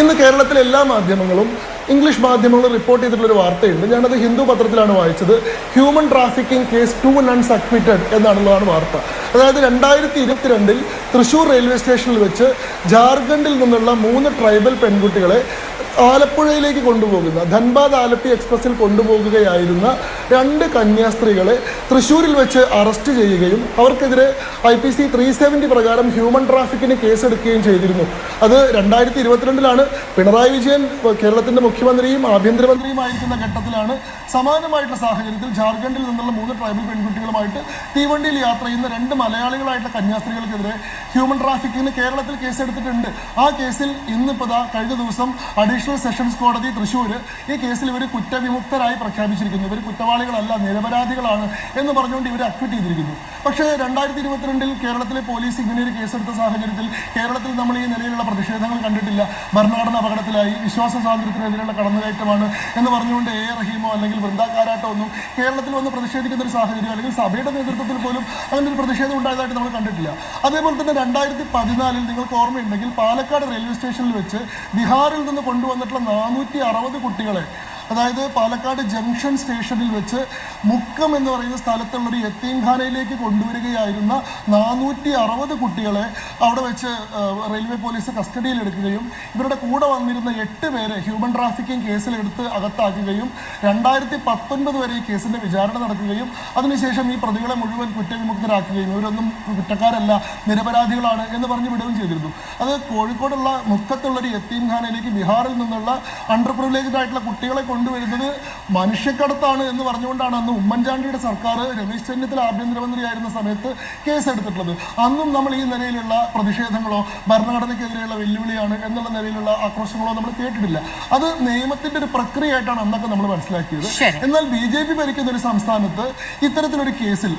ഇന്ന് കേരളത്തിലെ എല്ലാ മാധ്യമങ്ങളും ഇംഗ്ലീഷ് മാധ്യമങ്ങൾ റിപ്പോർട്ട് ചെയ്തിട്ടുള്ളൊരു വാർത്തയുണ്ട്. ഞാനത് ഹിന്ദു പത്രത്തിലാണ് വായിച്ചത്. Human trafficking case two nuns acquitted എന്നാണുള്ളതാണ് വാർത്ത. അതായത് രണ്ടായിരത്തി ഇരുപത്തിരണ്ടിൽ തൃശ്ശൂർ റെയിൽവേ സ്റ്റേഷനിൽ വെച്ച് ജാർഖണ്ഡിൽ നിന്നുള്ള മൂന്ന് ട്രൈബൽ പെൺകുട്ടികളെ ആലപ്പുഴയിലേക്ക് കൊണ്ടുപോകുന്ന ധൻബാദ് ആലപ്പി എക്സ്പ്രസ്സിൽ കൊണ്ടുപോകുകയായിരുന്ന രണ്ട് കന്യാസ്ത്രീകളെ തൃശ്ശൂരിൽ വെച്ച് അറസ്റ്റ് ചെയ്യുകയും അവർക്കെതിരെ I P C three seventy പ്രകാരം ഹ്യൂമൻ ട്രാഫിക്കിന് കേസെടുക്കുകയും ചെയ്തിരുന്നു. അത് രണ്ടായിരത്തി ഇരുപത്തിരണ്ടിലാണ് പിണറായി വിജയൻ കേരളത്തിന്റെ മുഖ്യമന്ത്രിയും ആഭ്യന്തരമന്ത്രിയുമായിരിക്കുന്ന ഘട്ടത്തിലാണ് സമാനമായിട്ടുള്ള സാഹചര്യത്തിൽ ജാർഖണ്ഡിൽ നിന്നുള്ള മൂന്ന് ട്രൈബൽ പെൺകുട്ടികളുമായിട്ട് തീവണ്ടിയിൽ യാത്ര ചെയ്യുന്ന രണ്ട് മലയാളികളായിട്ടുള്ള കന്യാസ്ത്രീകൾക്കെതിരെ ഹ്യൂമൻ ട്രാഫിക്കിന് കേരളത്തിൽ കേസെടുത്തിട്ടുണ്ട്. ആ കേസിൽ ഇന്നിപ്പോൾ കഴിഞ്ഞ ദിവസം അഡീഷണൽ സെഷൻസ് കോടതി തൃശ്ശൂർ ഈ കേസിൽ ഇവർ കുറ്റവിമുക്തരായി പ്രഖ്യാപിച്ചിരിക്കുന്നു. ഇവർ കുറ്റവാളികളല്ല നിരപരാധികളാണ് എന്ന് പറഞ്ഞുകൊണ്ട് ഇവരെ അക്വിറ്റ് ചെയ്തിരിക്കുന്നു. പക്ഷേ രണ്ടായിരത്തി ഇരുപത്തിരണ്ടിൽ കേരളത്തിലെ പോലീസ് ഇങ്ങനെ ഒരു കേസെടുത്ത സാഹചര്യത്തിൽ കേരളത്തിൽ നമ്മൾ ഈ നിലയിലുള്ള പ്രതിഷേധങ്ങൾ കണ്ടിട്ടില്ല. ഭരണഘടന അപകടത്തിലായി വിശ്വാസ സ്വാതന്ത്ര്യത്തിനെതിരെയുള്ള കടന്നുകയറ്റമാണ് എന്ന് പറഞ്ഞുകൊണ്ട് എ. റഹീമോ അല്ലെങ്കിൽ വൃന്ദാകാരാട്ടോ ഒന്നും കേരളത്തിൽ വന്ന് പ്രതിഷേധിക്കുന്ന ഒരു സാഹചര്യം അല്ലെങ്കിൽ സഭയുടെ നേതൃത്വത്തിൽ പോലും അങ്ങനെ ഒരു പ്രതിഷേധം ഉണ്ടായതായിട്ട് നമ്മൾ കണ്ടിട്ടില്ല. അതേപോലെ തന്നെ രണ്ടായിരത്തി പതിനാലിൽ നിങ്ങൾക്ക് ഓർമ്മയുണ്ടെങ്കിൽ പാലക്കാട് റെയിൽവേ സ്റ്റേഷനിൽ വെച്ച് ബീഹാറിൽ നിന്ന് കൊണ്ടുവന്നിട്ടുള്ള നാനൂറ്റി കുട്ടികളെ അതായത് പാലക്കാട് ജംഗ്ഷൻ സ്റ്റേഷനിൽ വെച്ച് മുക്കം എന്ന് പറയുന്ന സ്ഥലത്തുള്ള ഒരു യത്തീംഖാനയിലേക്ക് കൊണ്ടുവരികയായിരുന്ന നാനൂറ്റി അറുപത് കുട്ടികളെ അവിടെ വെച്ച് റെയിൽവേ പോലീസ് കസ്റ്റഡിയിലെടുക്കുകയും ഇവരുടെ കൂടെ വന്നിരുന്ന എട്ട് പേരെ ഹ്യൂമൻ ട്രാഫിക്കിംഗ് കേസിലെടുത്ത് അകത്താക്കുകയും രണ്ടായിരത്തി പത്തൊൻപത് വരെ ഈ കേസിന്റെ വിചാരണ നടക്കുകയും അതിനുശേഷം ഈ പ്രതികളെ മുഴുവൻ കുറ്റവിമുക്തരാക്കുകയും ഇവരൊന്നും കുറ്റക്കാരല്ല നിരപരാധികളാണ് എന്ന് പറഞ്ഞ് വിടുകയും ചെയ്തിരുന്നു. അത് കോഴിക്കോടുള്ള മുക്കത്തുള്ള ഒരു യത്തീംഖാനയിലേക്ക് ബീഹാറിൽ നിന്നുള്ള അണ്ടർ പ്രിവിലേജ്ഡ് ആയിട്ടുള്ള കുട്ടികളെ കൊണ്ടുവരുന്നത് മനുഷ്യക്കടത്താണ് എന്ന് പറഞ്ഞുകൊണ്ടാണ് അന്ന് ഉമ്മൻചാണ്ടിയുടെ സർക്കാർ രമേശ് ചെന്നിത്തല ആഭ്യന്തരമന്ത്രിയായിരുന്ന സമയത്ത് കേസെടുത്തിട്ടുള്ളത്. അന്നും നമ്മൾ ഈ നിലയിലുള്ള പ്രതിഷേധങ്ങളോ ഭരണഘടനയ്ക്കെതിരെയുള്ള വെല്ലുവിളിയാണ് എന്നുള്ള നിലയിലുള്ള ആക്രോശങ്ങളോ നമ്മൾ കേട്ടിട്ടില്ല. അത് നിയമത്തിന്റെ ഒരു പ്രക്രിയയായിട്ടാണ് അന്നൊക്കെ നമ്മൾ മനസ്സിലാക്കിയത്. എന്നാൽ ബി ജെ പി ഭരിക്കുന്ന ഒരു സംസ്ഥാനത്ത് ഇത്തരത്തിലൊരു കേസിൽ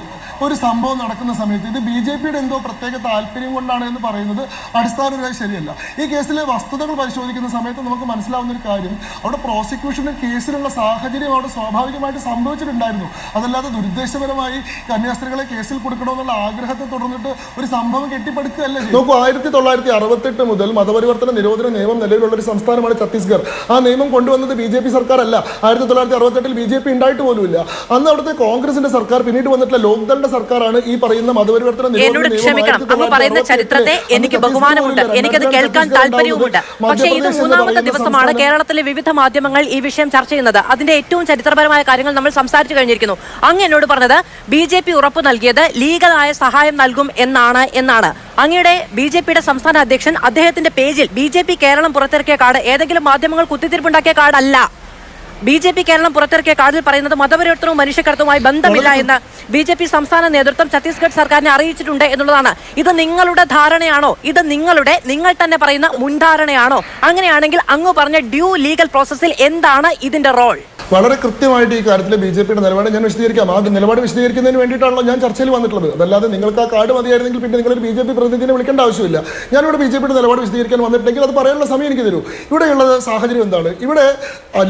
ഒരു സംഭവം നടക്കുന്ന സമയത്ത് ഇത് ബി ജെ പിയുടെ എന്തോ പ്രത്യേക താല്പര്യം കൊണ്ടാണ് എന്ന് പറയുന്നത് അടിസ്ഥാനപരമായി ശരിയല്ല. ഈ കേസിലെ വസ്തുതകൾ പരിശോധിക്കുന്ന സമയത്ത് നമുക്ക് മനസ്സിലാവുന്ന ഒരു കാര്യം അവിടെ പ്രോസിക്യൂഷന്റെ കേസിലുള്ള സാഹചര്യം അവിടെ സ്വാഭാവികമായിട്ട് സംഭവിച്ചിട്ടുണ്ടായിരുന്നു. അതല്ലാതെ ദുരുദ്ദേശപരമായി കന്യാസ്ത്രീകളെ കേസിൽ കൊടുക്കണമെന്നുള്ള ആഗ്രഹത്തെ തുടർന്നിട്ട് ഒരു സംഭവം കെട്ടിപ്പടുക്കുകയല്ല. നോക്കൂ ആയിരത്തി തൊള്ളായിരത്തി അറുപത്തെട്ട് മുതൽ മതപരിവർത്തന നിരോധന നിയമം നിലവിലുള്ള ഒരു സംസ്ഥാനമാണ് ഛത്തീസ്ഗഡ്. ആ നിയമം കൊണ്ടുവന്നത് ബി ജെ പി സർക്കാരല്ല. ആയിരത്തി തൊള്ളായിരത്തി അറുപത്തെട്ടിൽ ബി ജെ പി ഉണ്ടായിട്ട് പോലുമില്ല. അന്ന് അവിടുത്തെ കോൺഗ്രസിന്റെ സർക്കാർ പിന്നീട് വന്നിട്ടുള്ള ലോക്ദളിന്റെ സർക്കാരാണ് ഈ പറയുന്ന മതപരിവർത്തനം എന്നോട് ക്ഷമിക്കണം. അങ്ങ് പറയുന്ന ചരിത്രത്തെ എനിക്ക് ബഹുമാനമുണ്ട്. എനിക്കത് കേൾക്കാൻ താല്പര്യവുമുണ്ട്. പക്ഷേ ഇത് മൂന്നാമത്തെ ദിവസമാണ് കേരളത്തിലെ വിവിധ മാധ്യമങ്ങൾ ഈ വിഷയം ചർച്ച ചെയ്യുന്നത്. അതിന്റെ ഏറ്റവും ചരിത്രപരമായ കാര്യങ്ങൾ നമ്മൾ സംസാരിച്ചു കഴിഞ്ഞിരിക്കുന്നു. അങ്ങ് എന്നോട് പറഞ്ഞത് ബി ജെ പി ഉറപ്പ് നൽകിയത് ലീഗലായ സഹായം നൽകും എന്നാണ് എന്നാണ്. അങ്ങയുടെ ബി ജെ പിയുടെ സംസ്ഥാന അധ്യക്ഷൻ അദ്ദേഹത്തിന്റെ പേജിൽ ബി ജെ പി കേരളം പുറത്തിറക്കിയ കാർഡ് ഏതെങ്കിലും മാധ്യമങ്ങൾ കുത്തിത്തിരിപ്പുണ്ടാക്കിയ കാർഡല്ല. ബി ജെ പി കേരളം പുറത്തിറക്കിയ കാർഡിൽ പറയുന്നത് മതപരിവർത്തനവും മനുഷ്യക്കടത്തുമായി ബന്ധമില്ല എന്ന് ബി ജെ പി സംസ്ഥാന നേതൃത്വം ഛത്തീസ്ഗഡ് സർക്കാരിനെ അറിയിച്ചിട്ടുണ്ട് എന്നുള്ളതാണ്. ഇത് നിങ്ങളുടെ ധാരണയാണോ? ഇത് നിങ്ങളുടെ നിങ്ങൾ തന്നെ പറയുന്ന മുൻധാരണയാണോ? അങ്ങനെയാണെങ്കിൽ അങ്ങ് പറഞ്ഞ ഡ്യൂ ലീഗൽ പ്രോസസ്സിൽ എന്താണ് ഇതിന്റെ റോൾ വളരെ കൃത്യമായിട്ട് ഈ കാര്യത്തിൽ ബി ജെ പിയുടെ നിലപാട് ഞാൻ വിശദീകരിക്കാം. ആ നിലപാട് വിശദീകരിക്കുന്നതിന് വേണ്ടിയിട്ടാണല്ലോ ഞാൻ ചർച്ചയിൽ വന്നിട്ടുള്ളത്. അതല്ലാതെ നിങ്ങൾക്ക് ആ കാർഡ് മതിയായിരുന്നെങ്കിൽ പിന്നെ നിങ്ങൾ ബി ജെ പി പ്രതിനിധിനെ വിളിക്കേണ്ട ആവശ്യമില്ല. ഞാനിവിടെ ബി ജെ പിയുടെ നിലപാട് വിശദീകരിക്കാൻ വന്നിട്ടുണ്ടെങ്കിൽ അത് പറയാനുള്ള സമയം എനിക്ക് തരൂ. ഇവിടെയുള്ള സാഹചര്യം എന്താണ്? ഇവിടെ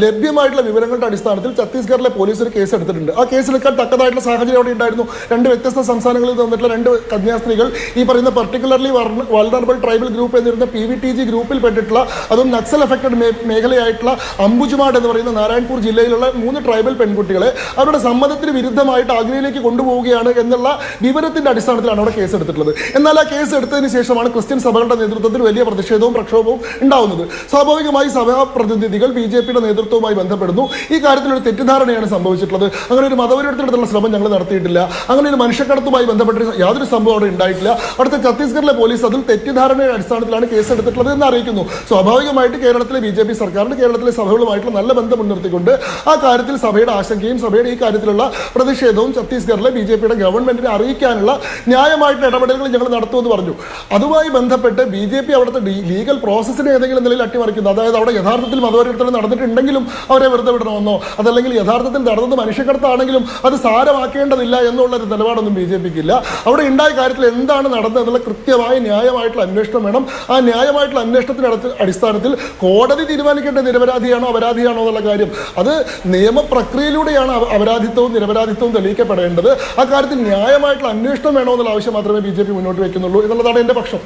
ലഭ്യമായിട്ടുള്ള വിവരങ്ങളുടെ അടിസ്ഥാനത്തിൽ ഛത്തീസ്ഗഡിലെ പോലീസ് ഒരു കേസ് എടുത്തിട്ടുണ്ട്. ആ കേസിലെടുക്കാൻ തക്കതായിട്ടുള്ള സാഹചര്യം അവിടെ ഉണ്ടായിരുന്നു. രണ്ട് വ്യത്യസ്ത സംസ്ഥാനങ്ങളിൽ തന്നിട്ടുള്ള രണ്ട് കന്യാസ്ത്രീകൾ ഈ പറയുന്ന പർട്ടിക്കുലർലി വൾണറബിൾ ട്രൈബൽ ഗ്രൂപ്പ് എന്നിരുന്ന പി വി ടി ജി ഗ്രൂപ്പിൽ പെട്ടിട്ടുള്ള അതും നക്സൽ എഫക്റ്റഡ് മേഖലയായിട്ടുള്ള അംബുജുമാഡ് എന്ന് പറയുന്ന നാരായൺപൂർ ജില്ലയിലുള്ള മൂന്ന് ട്രൈബൽ പെൺകുട്ടികളെ അവരുടെ സമ്മതത്തിന് വിരുദ്ധമായിട്ട് ആഗ്രയിലേക്ക് കൊണ്ടുപോവുകയാണ് എന്നുള്ള വിവരത്തിന്റെ അടിസ്ഥാനത്തിലാണ് അവിടെ കേസ് എടുത്തിട്ടുള്ളത്. എന്നാൽ ആ കേസ് എടുത്തതിന് ശേഷമാണ് ക്രിസ്ത്യൻ സഭകളുടെ നേതൃത്വത്തിൽ വലിയ പ്രതിഷേധവും പ്രക്ഷോഭവും ഉണ്ടാവുന്നത്. സ്വാഭാവികമായി സഭാ പ്രതിനിധികൾ ബി ജെ പിയുടെ നേതൃത്വവുമായി ബന്ധപ്പെടുന്നു. ഈ കാര്യത്തിൽ ഒരു തെറ്റിദ്ധാരണയാണ് സംഭവിച്ചിട്ടുള്ളത്. അങ്ങനെ ഒരു മതപരിവർത്തനത്തിനുള്ള ശ്രമം ഞങ്ങൾ നടത്തിയിട്ടില്ല. അങ്ങനെ ഒരു മനുഷ്യക്കടത്തുമായി ബന്ധപ്പെട്ട യാതൊരു സംഭവം അവിടെ ഉണ്ടായിട്ടില്ല. അവിടുത്തെ ഛത്തീസ്ഗഡിലെ പോലീസ് അതിൽ തെറ്റിദ്ധാരണയുടെ അടിസ്ഥാനത്തിലാണ് കേസ് എടുത്തിട്ടുള്ളത് എന്ന് അറിയിക്കുന്നു. സ്വാഭാവികമായിട്ട് കേരളത്തിലെ ബി ജെ പി സർക്കാരിന് കേരളത്തിലെ സഭകളുമായിട്ടുള്ള നല്ല ബന്ധം മുൻനിർത്തിക്കൊണ്ട് ആ കാര്യത്തിൽ സഭയുടെ ആശങ്കയും സഭയുടെ ഈ കാര്യത്തിലുള്ള പ്രതിഷേധവും ഛത്തീസ്ഗഡിലെ ബി ജെ പിയുടെ ഗവൺമെന്റിനെ അറിയിക്കാനുള്ള ന്യായമായിട്ടുള്ള ഇടപെടലുകൾ ഞങ്ങൾ നടത്തുമെന്ന് പറഞ്ഞു. അതുമായി ബന്ധപ്പെട്ട് ബി ജെ പി അവിടുത്തെ ലീഗൽ പ്രോസസ്സിനെ ഏതെങ്കിലും നിലയിൽ അട്ടിമറിക്കുന്നു. അതായത് അവിടെ യഥാർത്ഥത്തിൽ മതപരിവർത്തനം നടന്നിട്ടുണ്ടെങ്കിലും അവരെ വെറുതെ വിടണമെന്നോ അതല്ലെങ്കിൽ യഥാർത്ഥത്തിൽ നടന്നത് മനുഷ്യക്കടത്താണെങ്കിലും അത് സാരമാക്കേണ്ടതില്ല എന്നുള്ള ഒരു നിലപാടൊന്നും ബി ജെ പിക്ക് ഇല്ല അവിടെ ഉണ്ടായ കാര്യത്തിൽ എന്താണ് നടന്നത് എന്നുള്ള കൃത്യമായ ന്യായമായിട്ടുള്ള അന്വേഷണം വേണം. ആ ന്യായമായിട്ടുള്ള അന്വേഷണത്തിന് അടിസ്ഥാനത്തിൽ കോടതി തീരുമാനിക്കേണ്ട നിരപരാധിയാണോ അപരാധിയാണോ എന്നുള്ള കാര്യം. അത് നിയമപ്രക്രിയയിലൂടെയാണ് അപ- അപരാധിത്വവും നിരപരാധിത്വവും തെളിയിക്കപ്പെടേണ്ടത്. ആ കാര്യത്തിൽ ന്യായമായിട്ടുള്ള അന്വേഷണം വേണമെന്നുള്ള ആവശ്യം മാത്രമേ ബി ജെ പി മുന്നോട്ട് വെക്കുന്നുള്ളൂ എന്നുള്ളതാണ് എന്റെ പക്ഷം.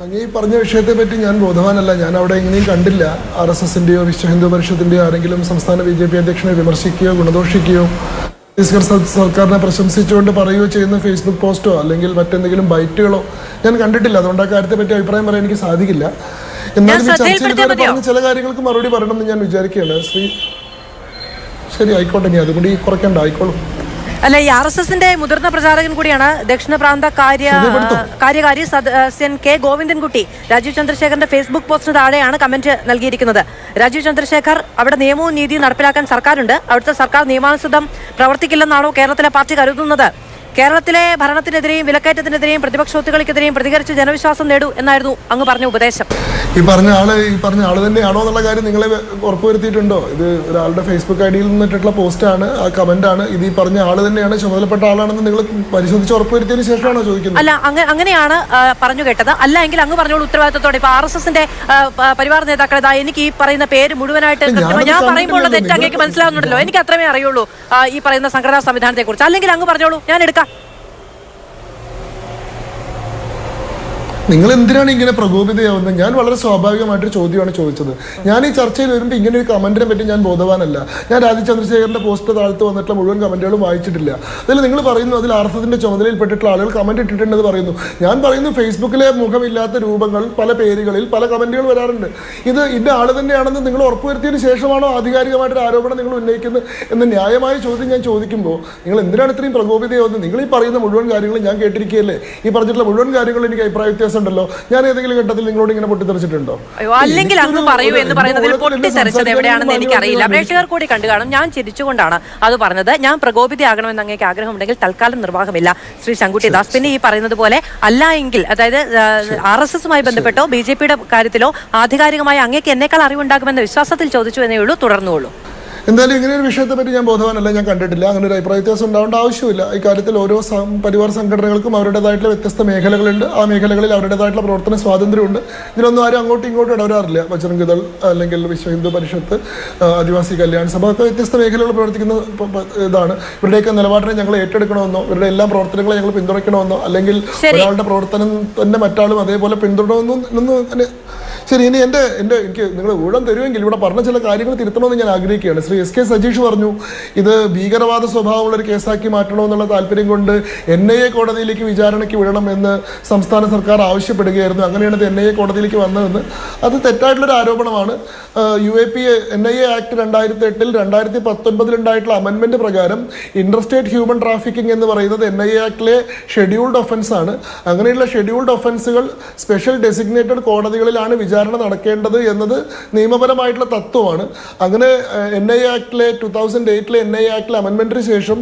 അങ്ങ് ഈ പറഞ്ഞ വിഷയത്തെ പറ്റി ഞാൻ ബോധവാനല്ല. ഞാൻ അവിടെ എങ്ങനെയും കണ്ടില്ല. ആർ എസ് എസിന്റെയോ വിശ്വ ഹിന്ദു പരിഷത്തിന്റെയോ ആരെങ്കിലും സംസ്ഥാന ബി ജെ പി അധ്യക്ഷനെ വിമർശിക്കുകയോ ഗുണദോഷിക്കുകയോ ഛത്തീസ്ഗഡ് സർ- സർക്കാരിനെ പ്രശംസിച്ചുകൊണ്ട് പറയുകയോ ചെയ്യുന്ന ഫേസ്ബുക്ക് പോസ്റ്റോ അല്ലെങ്കിൽ മറ്റെന്തെങ്കിലും ബൈറ്റുകളോ ഞാൻ കണ്ടിട്ടില്ല. അതുകൊണ്ട് ആ കാര്യത്തെ പറ്റി അഭിപ്രായം പറയാൻ എനിക്ക് സാധിക്കില്ല. എന്നാലും ചർച്ചയിൽ ചില കാര്യങ്ങൾക്ക് മറുപടി പറയണമെന്ന് ഞാൻ വിചാരിക്കുകയാണ്. ശ്രീ ശരി ആയിക്കോട്ടെ ഇനി ഈ കുറയ്ക്കണ്ട ആയിക്കോളും. അല്ല ഈ ആർ എസ് എസിന്റെ മുതിർന്ന പ്രചാരകൻ കൂടിയാണ് ദക്ഷിണ പ്രാന്ത കാര്യ കാര്യകാരി സദസ്യൻ കെ ഗോവിന്ദൻകുട്ടി. രാജീവ് ചന്ദ്രശേഖറിന്റെ ഫേസ്ബുക്ക് പോസ്റ്റിന് താഴെയാണ് കമന്റ് നൽകിയിരിക്കുന്നത്. രാജീവ് ചന്ദ്രശേഖർ അവിടെ നിയമവും നീതിയും നടപ്പിലാക്കാൻ സർക്കാരുണ്ട്. അവിടുത്തെ സർക്കാർ നിയമാനുസൃതം പ്രവർത്തിക്കില്ലെന്നാണോ കേരളത്തിലെ പാർട്ടി കരുതുന്നത്? കേരളത്തിലെ ഭരണത്തിനെതിരെയും വിലക്കയറ്റത്തിനെതിരെയും പ്രതിപക്ഷ ഒത്തുകളിക്കെതിരെയും പ്രതികരിച്ച് ജനവിശ്വാസം നേടൂ എന്നായിരുന്നു അങ്ങ് പറഞ്ഞ ഉപദേശം. ഈ പറഞ്ഞ ആൾ ഈ പറഞ്ഞ ആൾ തന്നെയാണോ എന്നുള്ള കാര്യം നിങ്ങളെ ഉറപ്പുവരുത്തിയിട്ടുണ്ടോ? ഇത് ഒരാളുടെ ഫേസ്ബുക്ക് ഐ ഡിയിൽ നിന്നിട്ടുള്ള പോസ്റ്റാണ് ആ കമന്റ് ആണ് ഇത് ഈ പറഞ്ഞ ആൾ തന്നെയാണ് ചുമതലപ്പെട്ട ആളാണെന്ന് നിങ്ങൾ പരിശോധിച്ച് ഉറപ്പുവരുത്തിയതിന് ശേഷമാണോ ചോദിക്കുന്നത്? അല്ല അങ്ങനെയാണ് പറഞ്ഞു കേട്ടത്. അല്ല എങ്കിൽ അങ്ങ് പറഞ്ഞോളൂ ഉത്തരവാദിത്തത്തോടെ. ഇപ്പൊ ആർ എസ് എസിന്റെ പരിവാർ നേതാക്കൾ ഇതാ എനിക്ക് ഈ പറയുന്ന പേര് മുഴുവനായിട്ട് ഞാൻ പറയുമ്പോൾ തെറ്റ് അങ്ങേക്ക് മനസ്സിലാവുന്നുണ്ടല്ലോ. എനിക്ക് അത്രമേ അറിയുള്ളൂ ഈ പറയുന്ന സംഘടനാ സംവിധാനത്തെ കുറിച്ച് അല്ലെങ്കിൽ അങ്ങ് പറഞ്ഞോളൂ ഞാൻ എടുക്കാം. നിങ്ങൾ എന്തിനാണ് ഇങ്ങനെ പ്രകോപിതയാവുന്നത് ഞാൻ വളരെ സ്വാഭാവികമായിട്ടൊരു ചോദ്യമാണ് ചോദിച്ചത്. ഞാൻ ഈ ചർച്ചയിൽ വരുമ്പോൾ ഇങ്ങനെ ഒരു കമന്റിനെ പറ്റി ഞാൻ ബോധവാനല്ല. ഞാൻ രാജ ചന്ദ്രശേഖരന്റെ പോസ്റ്റ് താഴ്ത്ത് വന്നിട്ടുള്ള മുഴുവൻ കമന്റുകളും വായിച്ചിട്ടില്ല. അതിൽ നിങ്ങൾ പറയുന്നു അതിൽ ആർത്ഥത്തിന്റെ ചുമതലയിൽപ്പെട്ടിട്ടുള്ള ആളുകൾ കമന്റ് ഇട്ടിട്ടുണ്ടെന്ന് പറയുന്നു. ഞാൻ പറയുന്നു ഫേസ്ബുക്കിലെ മുഖമില്ലാത്ത രൂപങ്ങൾ പല പേരുകളിൽ പല കമന്റുകൾ വരാറുണ്ട്. ഇത് ഇന്ന ആൾ തന്നെയാണെന്ന് നിങ്ങൾ ഉറപ്പുവരുത്തിയതിന് ശേഷമാണോ ആധികാരികമായിട്ടൊരു ആരോപണം നിങ്ങൾ ഉന്നയിക്കുന്നത് എന്ന ന്യായമായ ചോദ്യം ഞാൻ ചോദിക്കുമ്പോൾ നിങ്ങൾ എന്തിനാണ് ഇത്രയും പ്രകോപിതയാവുന്നത് നിങ്ങൾ ഈ പറയുന്ന മുഴുവൻ കാര്യങ്ങളും ഞാൻ കേട്ടിരിക്കുകയല്ലേ? ഈ പറഞ്ഞിട്ടുള്ള മുഴുവൻ കാര്യങ്ങളും എനിക്ക് അഭിപ്രായ വ്യത്യാസം ഉണ്ടല്ലോ. ഞാൻ ഏതെങ്കിലും ഘട്ടത്തിൽ നിങ്ങളോട് ഇങ്ങനെ പൊട്ടിത്തെറിച്ചിട്ടുണ്ടോ? അല്ലെങ്കിൽ അങ്ങ് എനിക്കൊരു- പറയൂ എന്ന് പറയുന്നതിൽ പൊട്ടിത്തെറിച്ചത് എവിടെയാണെന്ന് എനിക്കറിയില്ല. പ്രേക്ഷകർ കൂടി കണ്ടു കാണും. ഞാൻ ചിരിച്ചുകൊണ്ടാണ് അത് പറഞ്ഞത്. ഞാൻ പ്രകോപിതയാകണമെന്ന് അങ്ങേക്ക് ആഗ്രഹമുണ്ടെങ്കിൽ തൽക്കാലം നിർവാഹമില്ല. ശ്രീ ശങ്കുട്ടി ദാസ്. പിന്നെ ഈ പറയുന്നത് പോലെ അല്ല എങ്കിൽ അതായത് ആർ എസ് എസുമായി ബന്ധപ്പെട്ടോ ബി ജെ പിയുടെ കാര്യത്തിലോ ആധികാരികമായി അങ്ങേക്ക് എന്നേക്കാൾ അറിവുണ്ടാകുമെന്ന വിശ്വാസത്തിൽ ചോദിച്ചു എന്നേ ഉള്ളൂ. തുടർന്നുള്ളൂ. എന്തായാലും ഇങ്ങനെ ഒരു വിഷയത്തെ പറ്റി ഞാൻ ബോധവാനല്ല ഞാൻ കണ്ടിട്ടില്ല. അങ്ങനെ ഒരു അഭിപ്രായ വ്യത്യാസം ഉണ്ടാവേണ്ട ആവശ്യമില്ല ഇക്കാര്യത്തിൽ ഓരോ സം- പരിവാർ സംഘടനകൾക്കും അവരുടേതായിട്ടുള്ള വ്യത്യസ്ത മേഖലകളുണ്ട്. ആ മേഖലകളിൽ അവരുടേതായിട്ടുള്ള പ്രവർത്തന സ്വാതന്ത്ര്യമുണ്ട്. ഇതിനൊന്നും ആരും അങ്ങോട്ടും ഇങ്ങോട്ടും ഇടവരാറില്ല. ബജ്രംഗിദൾ അല്ലെങ്കിൽ വിശ്വ ഹിന്ദു പരിഷത്ത് ആദിവാസി കല്യാൺ സഭ ഒക്കെ വ്യത്യസ്ത മേഖലകളിൽ പ്രവർത്തിക്കുന്ന ഇതാണ്. ഇവരുടെയൊക്കെ നിലപാടിനെ ഞങ്ങൾ ഏറ്റെടുക്കണമെന്നോ ഇവരുടെ എല്ലാ പ്രവർത്തനങ്ങളെ ഞങ്ങൾ പിന്തുണയ്ക്കണമെന്നോ അല്ലെങ്കിൽ. ഒരാളുടെ പ്രവർത്തനം തന്നെ മറ്റാളും അതേപോലെ പിന്തുടരണമെന്നും ഒന്നും അങ്ങനെ ശരി ഇനി എന്റെ എന്റെ എനിക്ക് നിങ്ങൾ ഊഴം തരുമെങ്കിൽ ഇവിടെ പറഞ്ഞ ചില കാര്യങ്ങൾ തിരുത്തണമെന്ന് ഞാൻ ആഗ്രഹിക്കുകയാണ്. ശ്രീ എസ് കെ സജീഷ് പറഞ്ഞു ഇത് ഭീകരവാദ സ്വഭാവമുള്ള ഒരു കേസാക്കി മാറ്റണമെന്നുള്ള താല്പര്യം കൊണ്ട് എൻ ഐ എ കോടതിയിലേക്ക് വിചാരണയ്ക്ക് വിടണം എന്ന് സംസ്ഥാന സർക്കാർ ആവശ്യപ്പെടുകയായിരുന്നു. അങ്ങനെയാണ് ഇത് എൻ ഐ എ കോടതിയിലേക്ക് വന്നതെന്ന്. അത് തെറ്റായിട്ടുള്ളൊരു ആരോപണമാണ്. U A P N I A act രണ്ടായിരത്തി എട്ടിൽ രണ്ടായിരത്തി പത്തൊൻപതിലുണ്ടായിട്ടുള്ള അമെൻമെന്റ് പ്രകാരം ഇന്റർസ്റ്റേറ്റ് ഹ്യൂമൻ ട്രാഫിക്കിംഗ് എന്ന് പറയുന്നത് എൻ ഐ എ ആക്ടിലെ ഷെഡ്യൂൾഡ് ഒഫൻസ് ആണ്. അങ്ങനെയുള്ള ഷെഡ്യൂൾഡ് ഒഫൻസുകൾ സ്പെഷ്യൽ ഡെസിഗ്നേറ്റഡ് കോടതികളിലാണ് നടക്കേണ്ടത് എന്നത് നിയമപരമായിട്ടുള്ള തത്വമാണ്. അങ്ങനെ എൻ ഐ ആക്ടിലെ ടു തൗസൻഡ് എയ്റ്റിലെ എൻ ഐ ആക്ടിലെ അമൻമെന്റിന് ശേഷം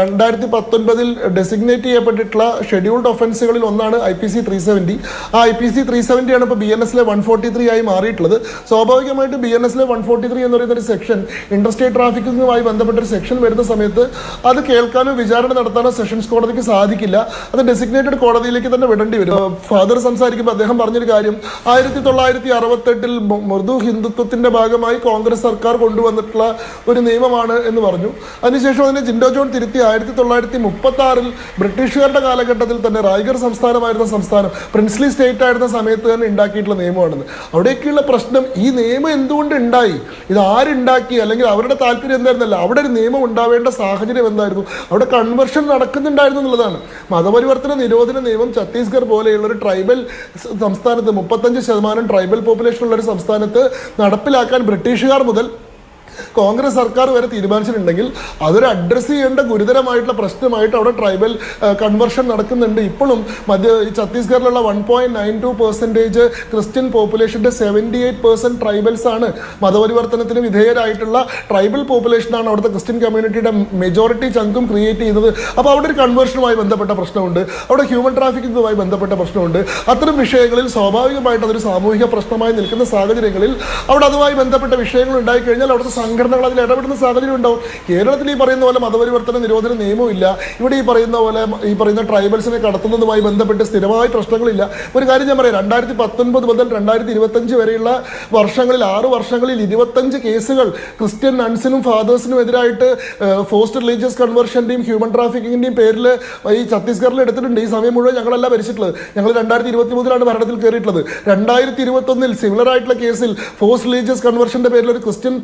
രണ്ടായിരത്തി പത്തൊൻപതിൽ ഡെസിഗ്നേറ്റ് ചെയ്യപ്പെട്ടിട്ടുള്ള ഷെഡ്യൂൾഡ് ഒഫൻസുകളിൽ ഒന്നാണ് I P C three seventy ആ ഐ പി സി ത്രീ സെവന്റിയാണ് ഇപ്പോൾ ബി എൻ എസിലെ വൺ ഫോർട്ടി ത്രീ ആയി മാറിയിട്ടുള്ളത്. സ്വാഭാവികമായിട്ട് ബി എൻ എസിലെ വൺ ഫോർട്ടി ത്രീ എന്ന് പറയുന്ന ഒരു സെക്ഷൻ ഇൻഡസ്ട്രിയൽ ട്രാഫിക്കിങ്ങുമായി ബന്ധപ്പെട്ട ഒരു സെക്ഷൻ വരുന്ന സമയത്ത് അത് കേൾക്കാനോ വിചാരണ നടത്താനോ സെഷൻസ് കോടതിക്ക് സാധിക്കില്ല. അത് ഡെസിഗ്നേറ്റഡ് കോടതിയിലേക്ക് തന്നെ വിടേണ്ടി വരും. ഫാദർ സംസാരിക്കുമ്പോൾ അദ്ദേഹം പറഞ്ഞൊരു കാര്യം ആയിരത്തി തൊള്ളായിരത്തി അറുപത്തെട്ടിൽ മ- മൃദു ഹിന്ദുത്വത്തിന്റെ ഭാഗമായി കോൺഗ്രസ് സർക്കാർ കൊണ്ടുവന്നിട്ടുള്ള ഒരു നിയമമാണ് എന്ന് പറഞ്ഞു. അതിനുശേഷം അതിനെ ജിൻഡോ ജോൺ തിരുത്തി ആയിരത്തി തൊള്ളായിരത്തി മുപ്പത്തി ആറിൽ ബ്രിട്ടീഷുകാരുടെ കാലഘട്ടത്തിൽ തന്നെ റായ്ഗർ സംസ്ഥാനമായിരുന്ന സംസ്ഥാനം പ്രിൻസ്ലി സ്റ്റേറ്റ് ആയിരുന്ന സമയത്ത് തന്നെ ഉണ്ടാക്കിയിട്ടുള്ള നിയമമാണെന്ന് അവിടേക്കുള്ള പ്രശ്നം ഈ നിയമം എന്തുകൊണ്ട് ഉണ്ടായി? ഇത് ആരുണ്ടാക്കി? അല്ലെങ്കിൽ അവരുടെ താല്പര്യം എന്തായിരുന്നല്ല? അവിടെ ഒരു നിയമം ഉണ്ടാവേണ്ട സാഹചര്യം എന്തായിരുന്നു? അവിടെ കൺവെർഷൻ നടക്കുന്നുണ്ടായിരുന്നു എന്നുള്ളതാണ്. മതപരിവർത്തന നിരോധന നിയമം ഛത്തീസ്ഗഡ് പോലെയുള്ള ഒരു ട്രൈബൽ സംസ്ഥാനത്ത് മുപ്പത്തഞ്ച് ശതമാനം ട്രൈബൽ പോപ്പുലേഷൻ ഉള്ള ഒരു സംസ്ഥാനത്ത് നടപ്പിലാക്കാൻ ബ്രിട്ടീഷുകാർ മുതൽ കോൺഗ്രസ് സർക്കാർ വരെ തീരുമാനിച്ചിട്ടുണ്ടെങ്കിൽ അതൊരു അഡ്രസ്സ് ചെയ്യേണ്ട ഗുരുതരമായിട്ടുള്ള പ്രശ്നമായിട്ട് അവിടെ ട്രൈബൽ കൺവെർഷൻ നടക്കുന്നുണ്ട്. ഇപ്പോഴും മധ്യ ഈ ഛത്തീസ്ഗഡിലുള്ള one point nine two percentage Christian പോപ്പുലേഷന്റെ seventy eight percent tribals ആണ് മതപരിവർത്തനത്തിന് വിധേയരായിട്ടുള്ള ട്രൈബൽ പോപ്പുലേഷനാണ് അവിടുത്തെ ക്രിസ്ത്യൻ കമ്മ്യൂണിറ്റിയുടെ മെജോറിറ്റി ചങ്കും ക്രിയേറ്റ് ചെയ്തത്. അപ്പോൾ അവിടെ ഒരു കൺവേർഷനുമായി ബന്ധപ്പെട്ട പ്രശ്നമുണ്ട്. അവിടെ ഹ്യൂമൻ ട്രാഫിക്കിങ്ങുമായി ബന്ധപ്പെട്ട പ്രശ്നമുണ്ട്. അത്തരം വിഷയങ്ങളിൽ സ്വാഭാവികമായിട്ട് അതൊരു സാമൂഹിക പ്രശ്നമായി നിൽക്കുന്ന സാഹചര്യങ്ങളിൽ അവിടെ അതുമായി ബന്ധപ്പെട്ട വിഷയങ്ങൾ ഉണ്ടായിക്കഴിഞ്ഞാൽ അവിടുത്തെ സംഘടനകൾ അതിൽ ഇടപെടുന്ന സാഹചര്യം ഉണ്ടാവും. കേരളത്തിൽ ഈ പറയുന്ന പോലെ മതപരിവർത്തന നിരോധന നിയമമില്ല ഇവിടെ ഈ പറയുന്ന പോലെ ഈ പറയുന്ന ട്രൈബൽസിനെ കടത്തുന്നതുമായി ബന്ധപ്പെട്ട് സ്ഥിരമായി പ്രശ്നങ്ങളില്ല. ഒരു കാര്യം ഞാൻ പറയാം. രണ്ടായിരത്തി പത്തൊൻപത് മുതൽ രണ്ടായിരത്തി ഇരുപത്തഞ്ച് വരെയുള്ള വർഷങ്ങളിൽ ആറ് വർഷങ്ങളിൽ ഇരുപത്തഞ്ച് കേസുകൾ ക്രിസ്ത്യൻ നൺസിനും ഫാദേഴ്സിനും എതിരായിട്ട് ഫോസ്റ്റ് റിലീജിയസ് കൺവേർഷന്റെയും ഹ്യൂമൻ ട്രാഫിക്കിങ്ങിന്റെയും പേരിൽ ഈ ഛത്തീസ്ഗഡിൽ എടുത്തിട്ടുണ്ട്. ഈ സമയം മുഴുവൻ ഞങ്ങളല്ല ഭരിച്ചിട്ടുള്ളത്. ഞങ്ങൾ രണ്ടായിരത്തി ഇരുപത്തി മൂന്നിലാണ് ഭരണത്തിൽ കയറിയിട്ടുള്ളത് രണ്ടായിരത്തി ഇരുപത്തൊന്നിൽ സിമിലർ ആയിട്ടുള്ള കേസിൽ ഫോസ്റ്റ് റിലീജിയസ് കൺവേർഷന്റെ പേരിൽ ഒരു ക്രിസ്ത്യൻ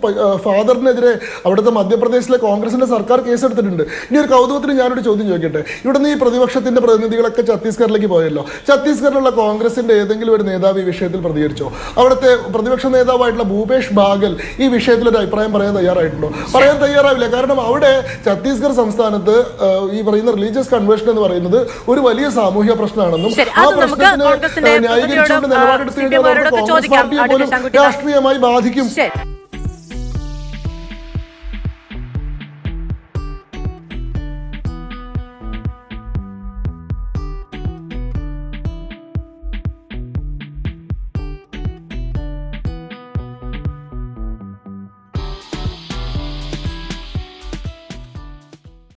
ഫാദറിനെതിരെ അവിടുത്തെ മധ്യപ്രദേശിലെ കോൺഗ്രസിന്റെ സർക്കാർ കേസെടുത്തിട്ടുണ്ട്. ഇനി ഒരു കൗതുകത്തിന് ഞാനൊരു ചോദ്യം ചോദിക്കട്ടെ? ഇവിടുന്ന് ഈ പ്രതിപക്ഷത്തിന്റെ പ്രതിനിധികളൊക്കെ ഛത്തീസ്ഗഡിലേക്ക് പോയല്ലോ. ഛത്തീസ്ഗഡിലുള്ള കോൺഗ്രസിന്റെ ഏതെങ്കിലും ഒരു നേതാവ് ഈ വിഷയത്തിൽ പ്രതികരിച്ചോ? അവിടുത്തെ പ്രതിപക്ഷ നേതാവായിട്ടുള്ള ഭൂപേഷ് ബാഗൽ ഈ വിഷയത്തിൽ ഒരു അഭിപ്രായം പറയാൻ തയ്യാറായിട്ടുണ്ടോ? പറയാൻ തയ്യാറാവില്ല. കാരണം അവിടെ ഛത്തീസ്ഗഡ് സംസ്ഥാനത്ത് ഈ പറയുന്ന റിലീജിയസ് കൺവേർഷൻ എന്ന് പറയുന്നത് ഒരു വലിയ സാമൂഹ്യ പ്രശ്നമാണെന്നും ആ പ്രശ്നത്തിന് ന്യായീകരിച്ചുകൊണ്ട് നിലപാടെടുത്തു കഴിഞ്ഞാൽ കോൺഗ്രസ് പാർട്ടിയെ പോലും രാഷ്ട്രീയമായി ബാധിക്കും.